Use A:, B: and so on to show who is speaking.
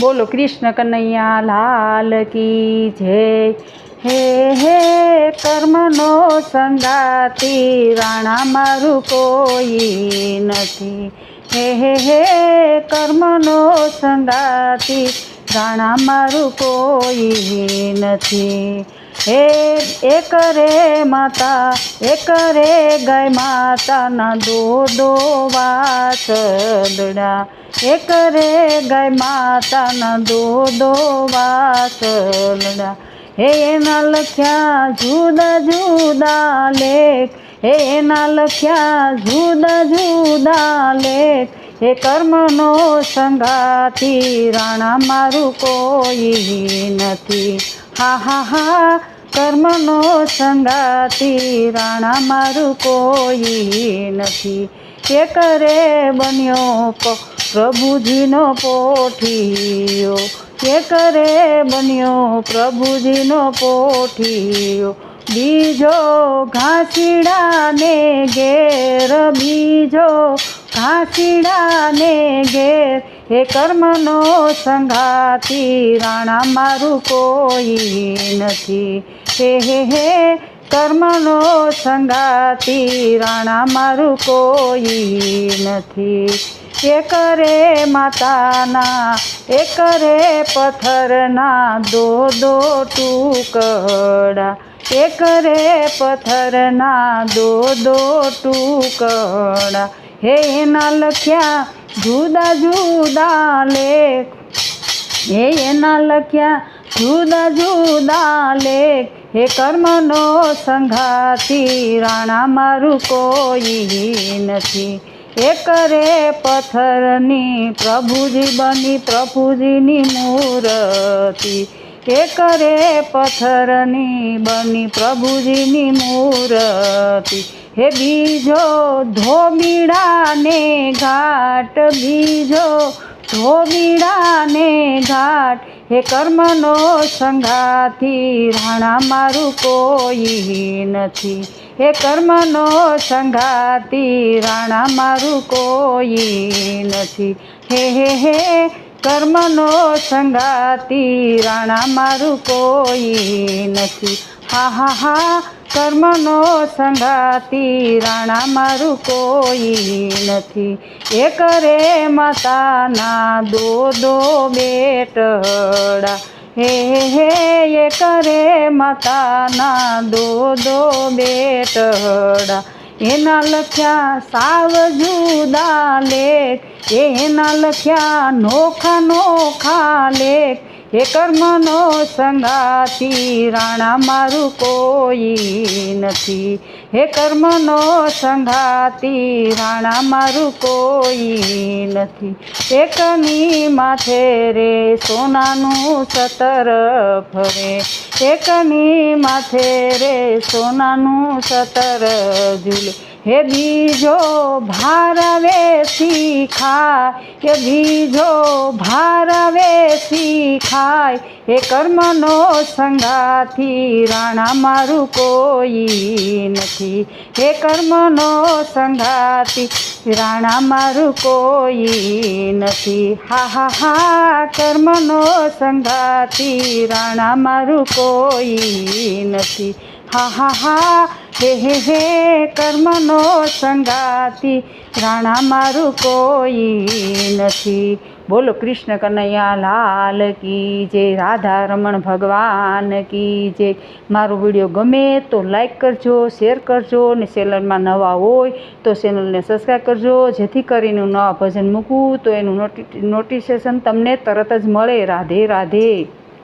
A: બોલો કૃષ્ણ કનૈયા, લાલ કી જય. હે હે, કર્મનો સંગાતી, રાણા મારું કોઈ નથી. હે હે હે, કર્મનો સંગાતી, રાણા મારું કોઈ નથી. હે એક રે માતા, એક રે ગાય માતાના દોડો વાસદડા એક રે ગાય માતાના દોડો વાસદડા હે એના લખ્યા જુદા જુદા લેખ, હે એના લખ્યા જુદા જુદા લેખ. હે કર્મનો સંગાથી રાણા મારું કોઈ નથી. હા હા હા કર્મનો સંગાતી રાણા મારું કોઈ નથી. કે કરે બન્યો પ્રભુજીનો પોઠિયો. કે કરે બન્યો પ્રભુજીનો પોઠિયો. બીજો ઘાસીડાને ઘેર, બીજો ઘાસીડાને ઘેર. હે કર્મનો સંગાતી રાણા મારું કોઈ નથી. હે હે હે, કર્મનો સંગાતી રાણા મારું કોઈ નથી. એકરે માતાના એકરે પથ્થરના દો દો ટુકડા. એક રે પથ્થરના દો દો ટુકડા. હે એના લખ્યા જુદા જુદા લેખ. હે એના લખ્યા જુદા જુદા લેખ. હે કર્મનો સંઘાતી રાણા મારું કોઈ નથી. એકરે પથ્થરની પ્રભુજી બની પ્રભુજીની મૂર્તિ. એકરે પથ્થરની બની પ્રભુજીની મૂર્તિ. હે બીજો ધોમીડાને ઘાટ બીજો ધોબીડાને ઘાટ હે કર્મનો સંઘાથી રાણા મારું કોઈ નથી. હે કર્મનો સંઘાતી રાણા મારું કોઈ નથી. હે હે હે, કર્મનો સંઘાતી રાણા મારું કોઈ નથી. હા હા હા કર્મનો સંગાતી રાણા મારું કોઈ નથી. એક રે માતાના દો દો બેટડા. હે હે એક રે માતાના દો દો બેટડા. એના લખ્યા સાવ જુદા લેખ, એના લખ્યા નોખા નોખા લેખ હે કર્મનો સંગાતી રાણા મારું કોઈ નથી. હે કર્મનો સંગાતી રાણા મારું કોઈ નથી. એકની માથે રે સોનાનું સતર ફરે. એકની માથે રે સોનાનું સતર ઝૂલે. હે બીજો ભારવે શીખા. કે બીજો ભારવે શીખાય હે કર્મનો સંગાથી રાણા મારું કોઈ નથી. હે કર્મનો સંગાથી રાણા મારું કોઈ નથી. હા હા હા, કર્મનો સંગાથી રાણા મારું કોઈ નથી. હા હા હા, હે હે હે, કર્મનો સંગાતી રાણા મારું કોઈ નથી. બોલો કૃષ્ણ કનૈયા, લાલ કી જય, રાધા રમણ ભગવાન કી જય. મારો વીડિયો ગમે તો લાઈક કરજો શેર કરજો ને ચેનલમાં નવા હોય તો ચેનલને સબસ્ક્રાઈબ કરજો. જેથી કરીને નવા ભજન મૂકું તો એનું નોટિ નોટિફિકેશન તમને તરત જ મળે. રાધે રાધે.